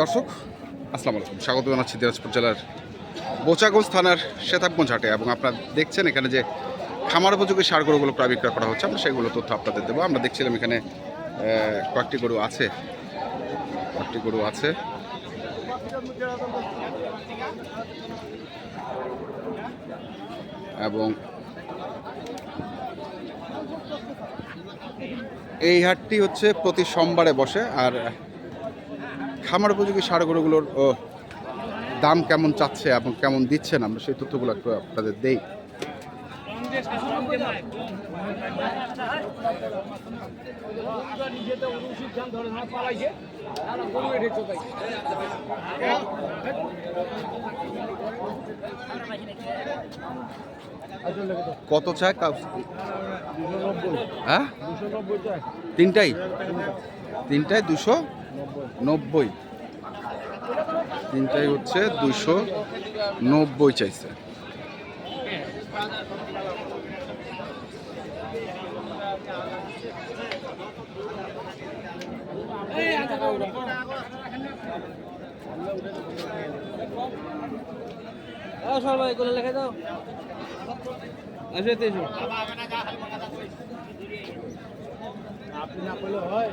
দর্শক, আসসালামু আলাইকুম। স্বাগত জানাচ্ছি দিনাজপুর জেলার বোচাগঞ্জ থানার শেতাবগঞ্জ হাটে এবং আপনারা দেখছেন এখানে যে খামার উপযোগী সার গরুগুলো প্রায় বিক্রয় করা হচ্ছে। আমরা সেগুলো তথ্য আপনাদের দেবো। আমরা দেখছিলাম এখানে কয়েকটি গরু আছে। কয়েকটি গরু আছে। এবং এই হাটটি হচ্ছে প্রতি সোমবারে বসে, আর খামার উপযোগী সার গরুগুলোর দাম কেমন চাচ্ছে এবং কেমন দিচ্ছেন আমরা সেই তথ্যগুলো একটু আপনাদের দেই। কত চায়? হ্যাঁ? তিনটাই? তিনটায় দুশো নব্বই। তিনটাই হচ্ছে দুশো নব্বই চাইছে। সবাই এগুলো লিখে দাও। আসো এতে এসো। আপনি না করলে হয়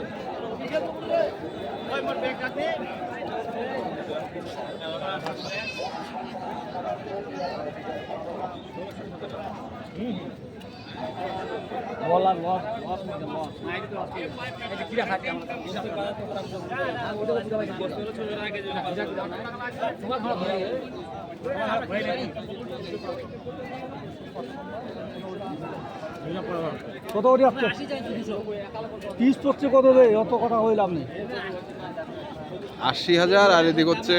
কত করে আসছে। তিরিশ পড়ছে কত রে? অত কথা হইলাম নেই। আশি হাজার আর এদিক হচ্ছে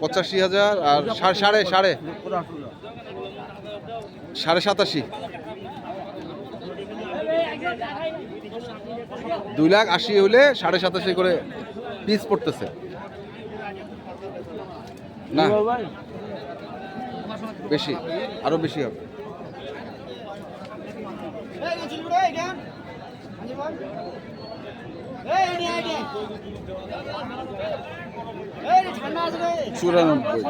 পঁচাশি হাজার আর সাড়ে সাড়ে সাড়ে সাড়ে সাতাশি। দুই লাখ আশি হলে সাড়ে সাতাশি করে পিস পড়তেছে। না। বেশি, আরও বেশি হবে। চুরানব্বই।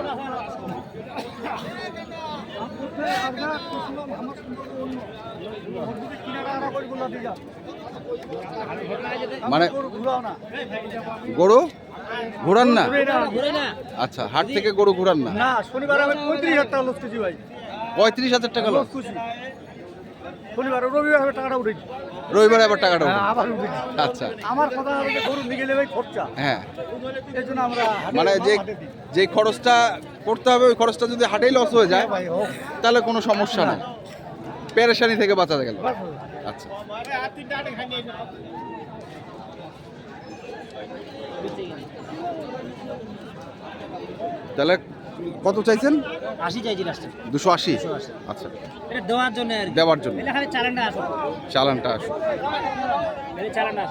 মানে গরু ঘোরান না? আচ্ছা হাট থেকে গরু ঘোরান না? শনিবার আমি পঁয়ত্রিশ হাজার টাকা লস ভাই। পঁয়ত্রিশ হাজার টাকা লস? শনিবার রবিবার টাকাটা উঠেছি রবিবারে আবার টাকাটা হ্যাঁ, আবার আচ্ছা। আমার কথা গরু নিয়ে গেলে ভাই খরচা। হ্যাঁ। এই জন্য আমরা মানে যে যে খরচটা করতে হবে ওই খরচটা যদি হাটেই লস হয়ে যায় তাহলে কোনো সমস্যা নেই। পেরেশানি থেকে বাঁচা গেল। আচ্ছা। তাহলে কত চাইছেন? আশি চাইছি লাস্টে দুশো আশি? আচ্ছা। এটা দেওয়ার জন্য আর দেওয়ার জন্য। চালানটা আসো চালানটা চালানটা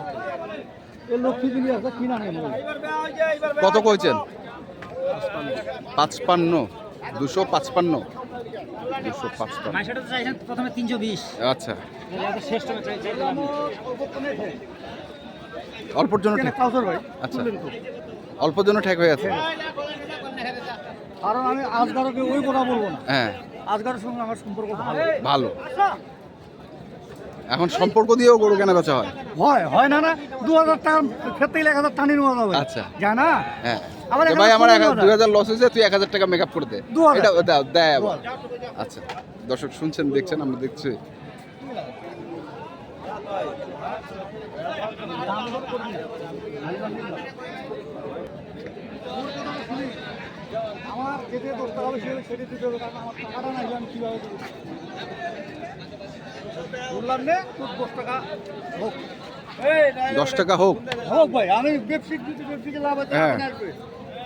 কত কইছেন? পাঁচপান্ন। দুশো পাঁচপান্ন। দুশো পাঁচপান্ন। প্রথমে তিনশো বিশ। আচ্ছা। অল্পর জন্য ঠিক আচ্ছা। অল্পর জন্য ঠিক হয়ে আছে। কারণ আমি আজগারকে ওই কথা বলব না। হ্যাঁ। আজগারের সঙ্গে আমার সম্পর্ক ভালো। ভালো। এখন সম্পর্ক দিয়েও গরু কেনা বেচা হয়? হয় হয় না না। দু হাজার টাকা গেলে এক হাজার টানি নেওয়া যাবে। আচ্ছা। যায় না? হ্যাঁ। ভাই আমার পনেরো হাজার। হাজার লস হয়েছে তুই এক হাজার টাকা মেকআপ করে দে। দু হাজার। এটা দাও দেয়। আচ্ছা। দর্শক শুনছেন দেখছেন আমরা দেখছি। আমার যেতে দশ টাকা বেশি হলে দিতে হবে কারণ আমার টাকাটা নাই আমি কীভাবে বললাম নে তোর দশ টাকা হোক। দশ টাকা হোক। হোক ভাই আমি ব্যবসায়িক যদি ব্যবসায়িক লাভ আছে হ্যাঁ। এখন আসবে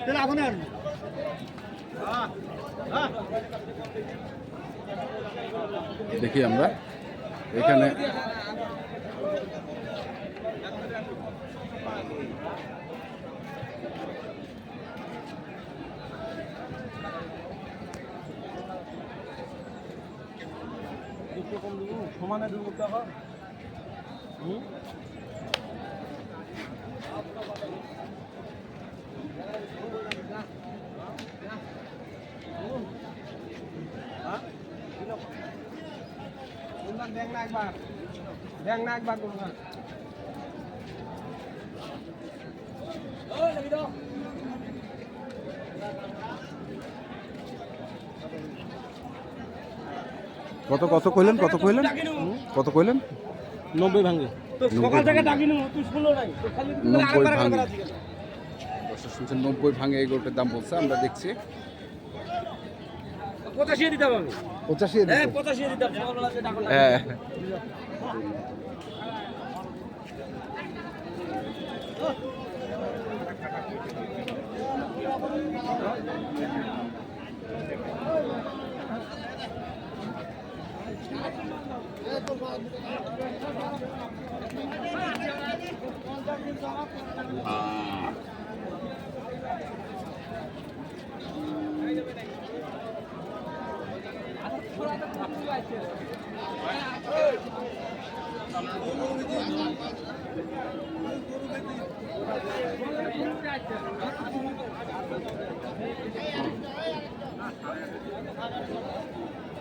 তাহলে এখন আসবে দেখি আমরা। এখানে সমানে দেবো টাকা দেখ না একবার। দেখ না একবার কোনটা কত কত কইলেন কত কইলেন? কত কইলেন? নব্বই ভাঙে তো সকাল থেকে ডাকিনি তুই শুনলো নাই। তো খালি নব্বই ভাঙে দর্শক শুনছেন নব্বই ভাঙে এই গরুটার দাম বলছে আমরা দেখছি। পঁচাশি দিতাম আমি। পঁচাশি হ্যাঁ পঁচাশি দিতাম সকালবেলা ডাকলাম হ্যাঁ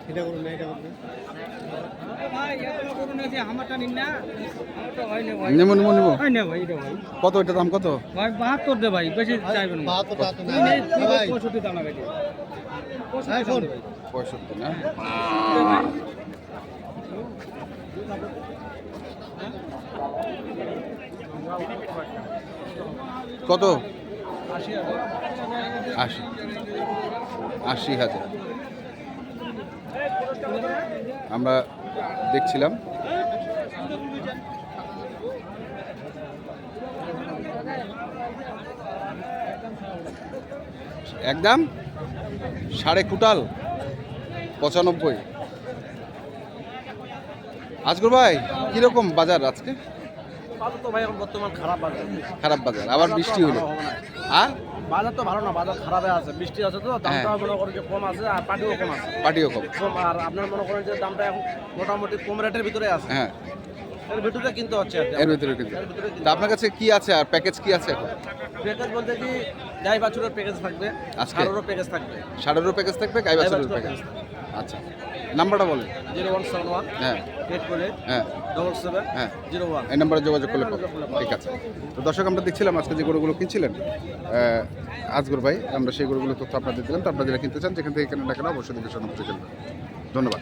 এটা করুন না এটা করুন। ভাই এত করুন যে আমারটা নিন না। আমারটা না ভাই। নেমো নেমো নেমো না ভাই এটা ভাই। কত এটা দাম কত? ভাই বাহাত্তর দে ভাই বেশি চাইবেন না। পঁয়ষট্টি দাম। পঁয়ষট্টি কত? আশি আশি। আশি হাজার। আমরা দেখছিলাম। একদম সাড়ে কুটাল পঁচানব্বই। আজগর ভাই কীরকম বাজার আজকে? বাজার তো ভাই এখন বর্তমান খারাপ বাজার খারাপ বাজার আবার বৃষ্টি হলো। আর বাজার তো ভালো না বাজার খারাপে আছে। বৃষ্টি আছে তো দামটা হ্যাঁ। মনে করেন যে কম আছে আর পাটিও কম আছে। পাটিও কম। কম আর আপনার মনে করেন যে দামটা এখন মোটামুটি কম রেটের ভিতরে আছে। হ্যাঁ। এর ভিতরে কিনতে হচ্ছে এর ভিতরে কিন্তু। তা আপনার কাছে কি আছে আর প্যাকেজ কি আছে এখন? প্যাকেজ বলতে কি গাই বাছুরের প্যাকেজ থাকবে? সারেরও প্যাকেজ থাকবে। ষাটেরও প্যাকেজ থাকবে গাই বাছুরের প্যাকেজ আচ্ছা। নাম্বারটা বলেন। জিরো ওয়ান সেভেন ওয়ান হ্যাঁ। এইট হ্যাঁ। ডবল সেভেন হ্যাঁ। Zero one. এই নাম্বারে যোগাযোগ করলে ঠিক আছে। তো দর্শক আমরা দেখছিলাম আজকে যে গরুগুলো কিনছিলেন আজগর ভাই আমরা সেই গরুগুলো তথ্য আপনাদের দিলাম। তো আপনারা যারা কিনতে চান যেখান থেকে কেনেন না কেন অবশ্যই দেখে সন্ধ্যে ধন্যবাদ।